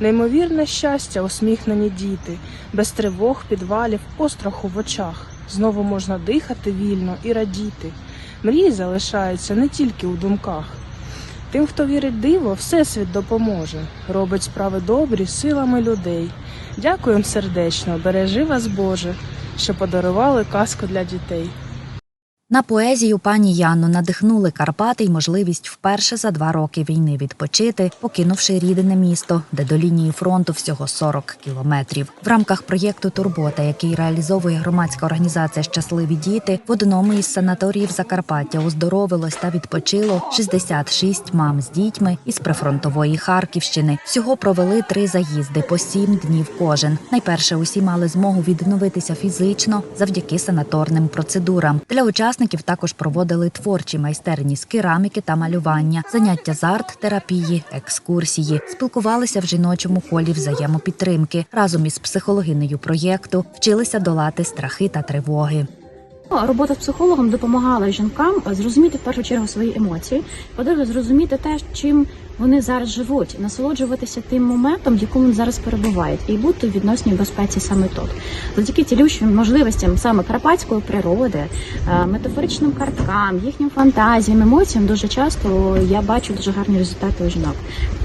Неймовірне щастя, усміхнені діти, без тривог, підвалів, остраху в очах. Знову можна дихати вільно і радіти. Мрії залишаються не тільки у думках. Тим, хто вірить диво, всесвіт допоможе, робить справи добрі силами людей. Дякуємо сердечно, бережи вас, Боже, що подарували казку для дітей. На поезію пані Яну надихнули Карпати й можливість вперше за два роки війни відпочити, покинувши рідне місто, де до лінії фронту всього 40 кілометрів. В рамках проєкту Турбота, який реалізовує громадська організація Щасливі діти, в одному із санаторіїв Закарпаття оздоровилось та відпочило 66 мам з дітьми із прифронтової Харківщини. Всього провели три заїзди по сім днів кожен. Найперше усі мали змогу відновитися фізично завдяки санаторним процедурам. Для учасників також проводили творчі майстерні з кераміки та малювання, заняття з арт-терапії, екскурсії, спілкувалися в жіночому колі взаємопідтримки. Разом із психологинею проєкту вчилися долати страхи та тривоги. Робота з психологом допомагала жінкам зрозуміти в першу чергу свої емоції, по-друге, зрозуміти те, чим вони зараз живуть, насолоджуватися тим моментом, в якому вони зараз перебувають, і бути в відносній безпеці саме тут. Завдяки цілющим можливостям саме карпатської природи, е, метафоричним карткам, їхнім фантазіям, емоціям, дуже часто я бачу дуже гарні результати у жінок.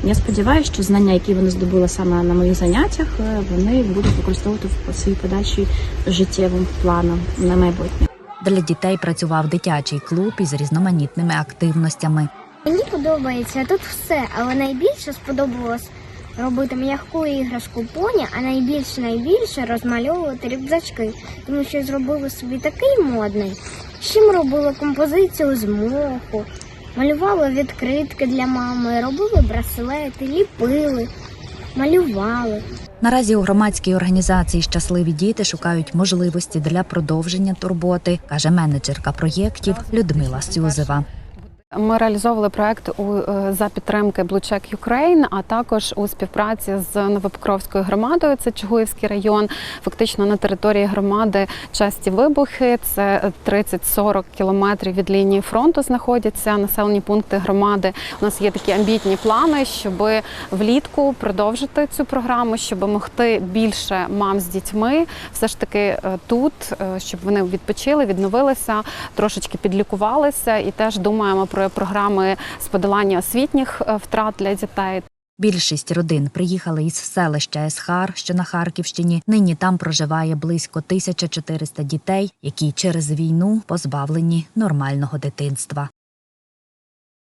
Я сподіваюся, що знання, які вони здобули саме на моїх заняттях, е, вони будуть використовувати в своїй подальшій життєвим планом на майбутнє. Для дітей працював дитячий клуб із різноманітними активностями. Мені подобається тут все, але найбільше сподобалось робити м'яку іграшку поні, а найбільше найбільше розмальовувати рюкзачки, тому що зробили собі такий модний. Чим робили композицію з моху, малювали відкритки для мами, робили браслети, ліпили, малювали. Наразі у громадській організації Щасливі діти шукають можливості для продовження турботи, каже менеджерка проєктів Людмила Сюзева. Ми реалізовували проект у е, за підтримки Blue Check Ukraine, а також у співпраці з Новопокровською громадою. Це Чугуївський район. Фактично на території громади часті вибухи. Це 30-40 кілометрів від лінії фронту знаходяться населені пункти громади. У нас є такі амбітні плани, щоб влітку продовжити цю програму, щоб могти більше мам з дітьми, все ж таки е, тут, е, щоб вони відпочили, відновилися, трошечки підлікувалися, і теж думаємо про програми з подолання освітніх е, втрат для дітей. Більшість родин приїхали із селища Есхар, що на Харківщині. Нині там проживає близько 1400 дітей, які через війну позбавлені нормального дитинства.